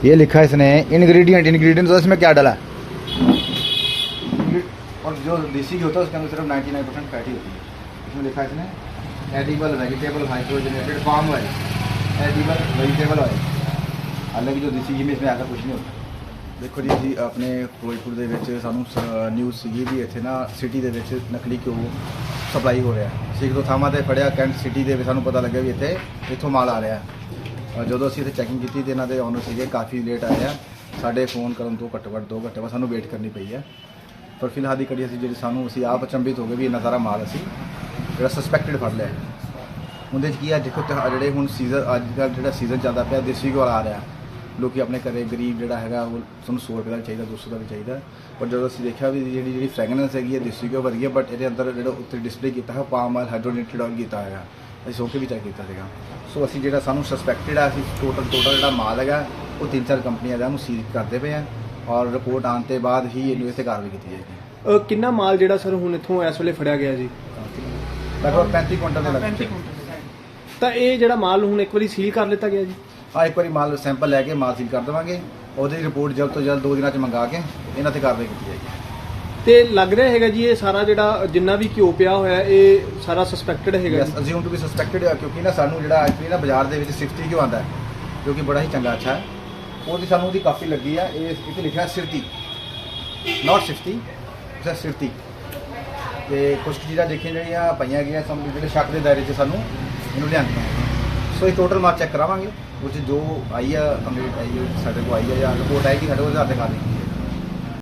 ये लिखा है इसने इंग्रेडिएंट इंग्रेडिएंट तो इसमें क्या डाला और जो देसी घी होता है उसके अंदर सिर्फ 99 परसेंट फैटी होती है इसमें लिखा है इसने edible vegetable hydrogenated palm oil edible vegetable oil हालांकि जो देसी घी में इसमें ऐसा कुछ नहीं होता ਦੇਖੋ ਜੀ ਅਸੀਂ ਆਪਣੇ ਫਿਰੋਜ਼ਪੁਰ ਦੇ ਵਿੱਚ ਸਾਨੂੰ ਨਿਊਜ਼ ਸੀਗੀ ਵੀ ਇੱਥੇ ਨਾ ਸਿਟੀ ਦੇ ਵਿੱਚ ਨਕਲੀ ਘਿਓ ਸਪਲਾਈ ਹੋ ਰਿਹਾ ਅਸੀਂ ਇੱਕ ਦੋ ਥਾਵਾਂ ਤੇ ਫੜਿਆ ਕੈਂਟ ਸਿਟੀ ਦੇ ਵਿੱਚ ਸਾਨੂੰ ਪਤਾ ਲੱਗਿਆ ਵੀ ਇੱਥੇ ਇੱਥੋਂ ਮਾਲ ਆ ਰਿਹਾ ਅ, ਜਦੋਂ ਅਸੀਂ ਇੱਥੇ ਚੈਕਿੰਗ ਕੀਤੀ ਤੇ ਇਹਨਾਂ ਦੇ ਓਨਰ ਸੀਗੇ, ਕਾਫੀ ਲੇਟ ਆਏ ਆ। ਸਾਡੇ ਫੋਨ ਕਰਨ ਤੋਂ ਘੱਟੋ ਘੱਟ 2 ਘੰਟੇ ਬਾਅਦ ਸਾਨੂੰ ਵੇਟ ਕਰਨੀ ਪਈ ਹੈ ਪਰ ਫਿਲਹਾਲ ਦੀ ਕੜੀ ਅਸੀਂ ਜਿਹੜੀ ਸਾਨੂੰ, ਅਸੀਂ ਆਪ ਅਚੰਭਿਤ ਹੋ ਗਏ ਵੀ ਇੰਨਾ ਸਾਰਾ ਮਾਲ ਅਸੀਂ ਜਿਹੜਾ ਸਸਪੈਕਟਡ ਫੜ ਲਿਆ। ਉਹਦੇ 'ਚ ਕੀ ਆ, ਦੇਖੋ ਤਿਉਹਾਰ ਜਿਹੜੇ ਹੁਣ ਸੀਜ਼ਨ ਅੱਜ ਕੱਲ੍ਹ ਜਿਹੜਾ ਸੀਜ਼ਨ ਚੱਲਦਾ ਪਿਆ, ਦੇਸੀ ਘਿਓ ਆ ਰਿਹਾ। ਲੋਕੀ ਆਪਣੇ ਘਰੇ ਗਰੀਬ ਜਿਹੜਾ ਹੈਗਾ, ਉਹ ਸਾਨੂੰ 100 ਰੁਪਏ ਦਾ ਵੀ ਚਾਹੀਦਾ 200 ਦਾ ਵੀ ਚਾਹੀਦਾ। ਪਰ ਜਦੋਂ ਅਸੀਂ ਦੇਖਿਆ ਵੀ ਜਿਹੜੀ ਜਿਹੜੀ ਫ੍ਰੈਗਨੈਂਸ ਹੈਗੀ ਹੈ ਦੇਸੀ ਘਿਓ ਵਧੀਆ ਬਟ ਇਹਦੇ ਅੰਦਰ ਜਿਹੜਾ ਉੱਤੇ ਡਿਸਪਲੇ ਕੀਤਾ ਹੈ ਪਾਮ ਆਇਲ ਹਾਈਡਰੋਨੇਟਡ ਆਇਲ ਕੀਤਾ ਹੈਗਾ ਅਸੀਂ ਸੋ ਕੇ ਵੀ ਚੈੱਕ ਕੀਤਾ ਸੀਗਾ। ਸੋ ਅਸੀਂ ਜਿਹੜਾ ਸਾਨੂੰ ਸਸਪੈਕਟਡ ਆ ਅਸੀਂ ਟੋਟਲ ਟੋਟਲ ਜਿਹੜਾ ਮਾਲ ਹੈਗਾ ਉਹ ਤਿੰਨ ਚਾਰ ਕੰਪਨੀਆਂ ਦਾ ਉਹਨੂੰ ਸੀਲ ਕਰਦੇ ਪਏ ਆ ਔਰ ਰਿਪੋਰਟ ਆਉਣ ਤੇ ਬਾਅਦ ਹੀ ਇਹਨੂੰ ਇੱਥੇ ਕਾਰਵਾਈ ਕੀਤੀ ਜਾਏਗੀ। ਕਿੰਨਾ ਮਾਲ ਜਿਹੜਾ ਸਰ ਹੁਣ ਇੱਥੋਂ ਇਸ ਵੇਲੇ ਫੜਿਆ ਗਿਆ ਜੀ? ਲਗਭਗ 35 ਕੁਇੰਟਲ ਦੇ ਲਗਭਗ ਤਾਂ ਇਹ ਜਿਹੜਾ ਮਾਲ ਹੁਣ ਇੱਕ ਵਾਰੀ ਸੀਲ ਕਰ ਲਿੱਤਾ ਗਿਆ ਜੀ? ਆ ਇੱਕ ਵਾਰੀ ਮਾਲ ਸੈਂਪਲ ਲੈ ਕੇ ਮਾਲ ਸੀਲ ਕਰ ਦੇਵਾਂਗੇ। ਉਹਦੀ ਰਿਪੋਰਟ ਜਲਦ ਤੋਂ ਜਲਦ ਦੋ ਦਿਨਾਂ ਚ ਮੰਗਾ ਕੇ ਇਹਨਾਂ ਤੇ ਕਾਰਵਾਈ ਕੀਤੀ ਜਾਏਗੀ। ਤੇ ਲੱਗ ਰਿਹਾ ਹੈਗਾ ਜੀ ਇਹ ਸਾਰਾ ਜਿਹੜਾ ਜਿੰਨਾ ਵੀ ਘਿਓ ਪਿਆ ਹੋਇਆ ਇਹ ਸਾਰਾ ਸਸਪੈਕਟਡ ਹੈਗਾ yes assume to be suspected ਕਿਉਂਕਿ ਨਾ ਸਾਨੂੰ ਜਿਹੜਾ ਐਕਚੁਅਲੀ ਨਾ ਬਾਜ਼ਾਰ ਦੇ ਵਿੱਚ 60 ਕਿਉਂ ਆਂਦਾ ਹੈ ਜੋ ਕਿ ਬੜਾ ਹੀ ਚੰਗਾ ਅੱਛਾ ਹੈ। ਉਹਦੀ ਸਾਨੂੰ ਉਹਦੀ ਕਾਫੀ ਲੱਗੀ ਆ ਇਹ ਇੱਥੇ ਲਿਖਿਆ ਸਿਰਤੀ। ਨਾਟ 60 ਇਟਸ ਸਿਰਤੀ। ਤੇ ਕੁਝ ਚੀਜ਼ਾਂ ਦੇਖੀਆਂ ਜਿਹੜੀਆਂ ਪਈਆਂ ਗਈਆਂ ਸਾਨੂੰ ਜਿਹੜੇ ਸ਼ੱਕ ਦੇ ਦਾਇਰੇ 'ਚ ਸਾਨੂੰ ਇਹਨੂੰ ਲਿਆਂਦੀਆਂ ਸੋ ਇਹ ਟੋਟਲ ਮਾਰਕ ਚੈੱਕ ਕਰਾਵਾਂਗੇ ਉਹ 'ਚ ਜੋ ਆਈ ਆ ਕੰਪਲੀਟ ਆਈ ਆ, ਸਾਡੇ ਕੋਲ ਆਈ ਆ ਜਾਂ ਰਿਪੋਰਟ ਆਏਗੀ ਸਾਡੇ ਕੋਲ ਤੇ ਕਰ ਦੇਂਗੇ